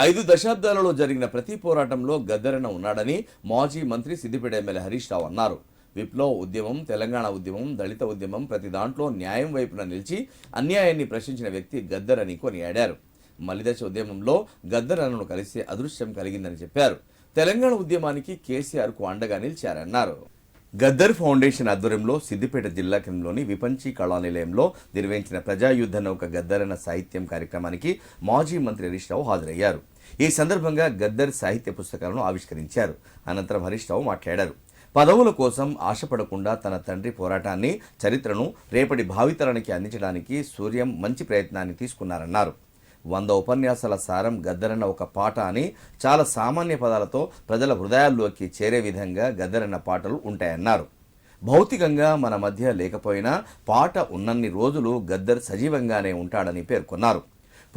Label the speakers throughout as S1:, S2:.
S1: ఐదు దశాబ్దాలలో జరిగిన ప్రతి పోరాటంలో గద్దరన్న ఉన్నాడని మాజీ మంత్రి సిద్దిపేట ఎమ్మెల్యే హరీష్ రావు అన్నారు. విప్లవ ఉద్యమం తెలంగాణ ఉద్యమం దళిత ఉద్యమం ప్రతి దాంట్లో న్యాయం వైపున నిలిచి అన్యాయాన్ని ప్రశ్నించిన వ్యక్తి గద్దరని కొనియాడారు. మలిదశ ఉద్యమంలో గద్దరన్నను కలిసే అదృశ్యం కలిగిందని చెప్పారు. తెలంగాణ ఉద్యమానికి కేసీఆర్కు అండగా నిలిచారన్నారు. గద్దర్ ఫౌండేషన్ ఆధ్వర్యంలో సిద్దిపేట జిల్లా కేంద్రంలోని విపంచి కళానిలయంలో నిర్వహించిన ప్రజాయుద్ధ నౌక గద్దరన సాహిత్యం కార్యక్రమానికి మాజీ మంత్రి హరీష్ రావు హాజరయ్యారు. ఈ సందర్భంగా గద్దర్ సాహిత్య పుస్తకాలను ఆవిష్కరించారు. అనంతరం హరీష్ రావు మాట్లాడారు. పదవుల కోసం ఆశపడకుండా తన తండ్రి పోరాటాన్ని చరిత్రను రేపటి భావితరానికి అందించడానికి సూర్యం మంచి ప్రయత్నాన్ని తీసుకున్నారన్నారు. వంద ఉపన్యాసాల సారం గద్దరన్న ఒక పాట అని చాలా సామాన్య పదాలతో ప్రజల హృదయాల్లోకి చేరే విధంగా గద్దరన్న పాటలు ఉంటాయన్నారు. భౌతికంగా మన మధ్య లేకపోయినా పాట ఉన్నన్ని రోజులు గద్దర్ సజీవంగానే ఉంటాడని పేర్కొన్నారు.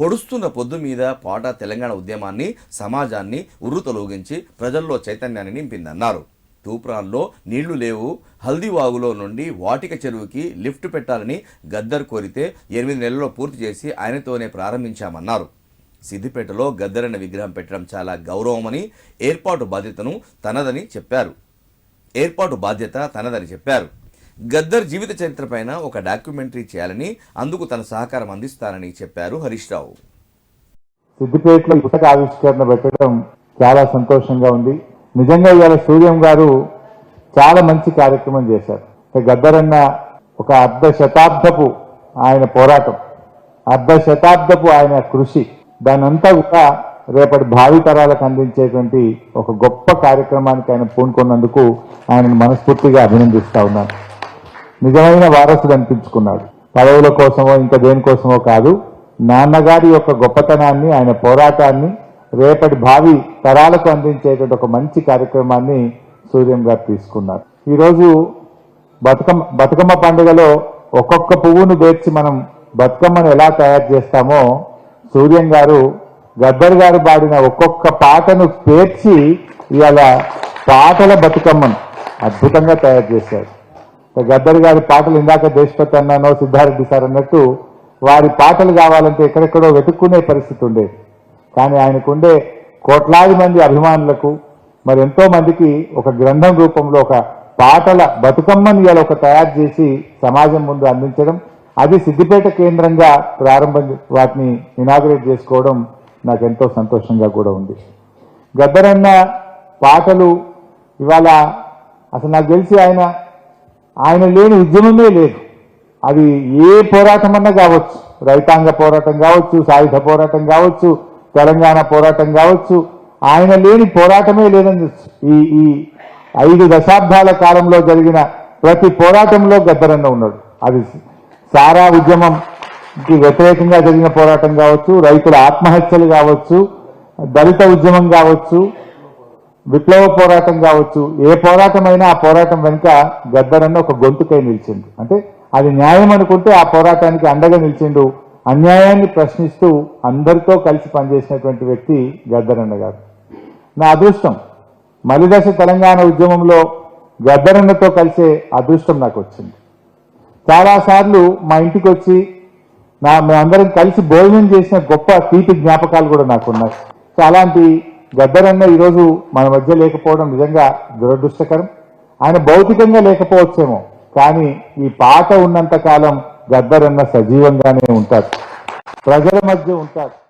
S1: పొడుస్తున్న పొద్దు మీద పాట తెలంగాణ ఉద్యమాన్ని సమాజాన్ని ఉర్రుతొలగించి ప్రజల్లో చైతన్యాన్ని నింపిందన్నారు. తూప్రాన్లో నీళ్ళు లేవు. హల్దీవాగులో నుండి వాటిక చెరువుకి లిఫ్ట్ పెట్టాలని గద్దర్ కోరితే ఎనిమిది నెలల్లో పూర్తి చేసి ఆయనతోనే ప్రారంభించామన్నారు. సిద్దిపేటలో గద్దరన్న విగ్రహం పెట్టడం చాలా గౌరవమని ఏర్పాటు బాధ్యతను తనదని చెప్పారు. ఏర్పాటు బాధ్యత తనదని చెప్పారు. గద్దర్ జీవిత చరిత్రపైన ఒక డాక్యుమెంటరీ చేయాలని అందుకు తన సహకారం అందిస్తానని చెప్పారు హరీష్ రావు.
S2: సిద్దిపేటలో పుస్తక ఆవిష్కరణ పెట్టడం చాలా సంతోషంగా ఉంది. నిజంగా ఇవాళ సూర్యం గారు చాలా మంచి కార్యక్రమం చేశారు. గద్దరన్న ఒక అర్ధ శతాబ్దపు ఆయన పోరాటం. అర్ధ శతాబ్దపు ఆయన కృషి. దానంతా కూడా రేపటి భావి తరాలకు అందించేటువంటి ఒక గొప్ప కార్యక్రమానికి ఆయన పూనుకున్నందుకు ఆయనను మనస్ఫూర్తిగా అభినందిస్తా ఉన్నాను. నిజమైన వారసుడు అనిపించుకున్నాడు. పదవుల కోసమో ఇంకా దేనికోసమో కాదు నాన్నగారి యొక్క గొప్పతనాన్ని ఆయన పోరాటాన్ని రేపటి భావి తరాలకు అందించేటువంటి ఒక మంచి కార్యక్రమాన్ని సూర్యం గారు తీసుకున్నారు. ఈరోజు బతుకమ్మ బతుకమ్మ పండుగలో ఒక్కొక్క పువ్వును పేర్చి మనం బతుకమ్మను ఎలా తయారు చేస్తామో సూర్యం గారు గద్దర్ గారు పాడిన ఒక్కొక్క పాటను పేర్చి ఇవాళ పాటల బతుకమ్మను అద్భుతంగా తయారు చేశారు. గద్దర్ గారి పాటలు ఇందాక దేశపతి అన్నానో సిద్ధారెడ్డి సార్ అన్నట్టు వారి పాటలు కావాలంటే ఎక్కడెక్కడో వెతుక్కునే పరిస్థితి ఉండేది. కానీ ఆయనకుండే కోట్లాది మంది అభిమానులకు మరి ఎంతో మందికి ఒక గ్రంథం రూపంలో ఒక పాటల బతుకమ్మని ఇవాళ ఒక తయారు చేసి సమాజం ముందు అందించడం అది సిద్దిపేట కేంద్రంగా ప్రారంభం వాటిని ఇనాగ్రేట్ చేసుకోవడం నాకు ఎంతో సంతోషంగా కూడా ఉంది. గద్దరన్న పాటలు ఇవాళ అసలు నాకు తెలిసి ఆయన ఆయన లేని ఉద్యమమే లేదు. అది ఏ పోరాటం అన్నా కావచ్చు రైతాంగ పోరాటం కావచ్చు సాయుధ పోరాటం కావచ్చు తెలంగాణ పోరాటం కావచ్చు ఆయన లేని పోరాటమే లేదని ఈ ఈ ఐదు దశాబ్దాల కాలంలో జరిగిన ప్రతి పోరాటంలో గద్దరన్న ఉన్నాడు. అది సారా ఉద్యమంకి వ్యతిరేకంగా జరిగిన పోరాటం కావచ్చు రైతుల ఆత్మహత్యలు కావచ్చు దళిత ఉద్యమం కావచ్చు విప్లవ పోరాటం కావచ్చు ఏ పోరాటమైనా ఆ పోరాటం వెనుక గద్దరన్న ఒక గొంతుకై నిలిచిండు. అంటే అది న్యాయం అనుకుంటే ఆ పోరాటానికి అండగా నిలిచిండు అన్యాయాన్ని ప్రశ్నిస్తూ అందరితో కలిసి పనిచేసినటువంటి వ్యక్తి గద్దరన్న గారు. నా అదృష్టం మలిదశ తెలంగాణ ఉద్యమంలో గద్దరన్నతో కలిసే అదృష్టం నాకు వచ్చింది. చాలాసార్లు మా ఇంటికి వచ్చి నా మేమందరం కలిసి భోజనం చేసిన గొప్ప తీపి జ్ఞాపకాలు కూడా నాకు ఉన్నాయి సో అలాంటి గద్దరన్న ఈరోజు మన మధ్య లేకపోవడం నిజంగా దురదృష్టకరం. ఆయన భౌతికంగా లేకపోవచ్చేమో కానీ ఈ పాట ఉన్నంత కాలం గద్దరన్న సజీవంగానే ఉంటారు. ప్రజల మధ్య ఉంటారు.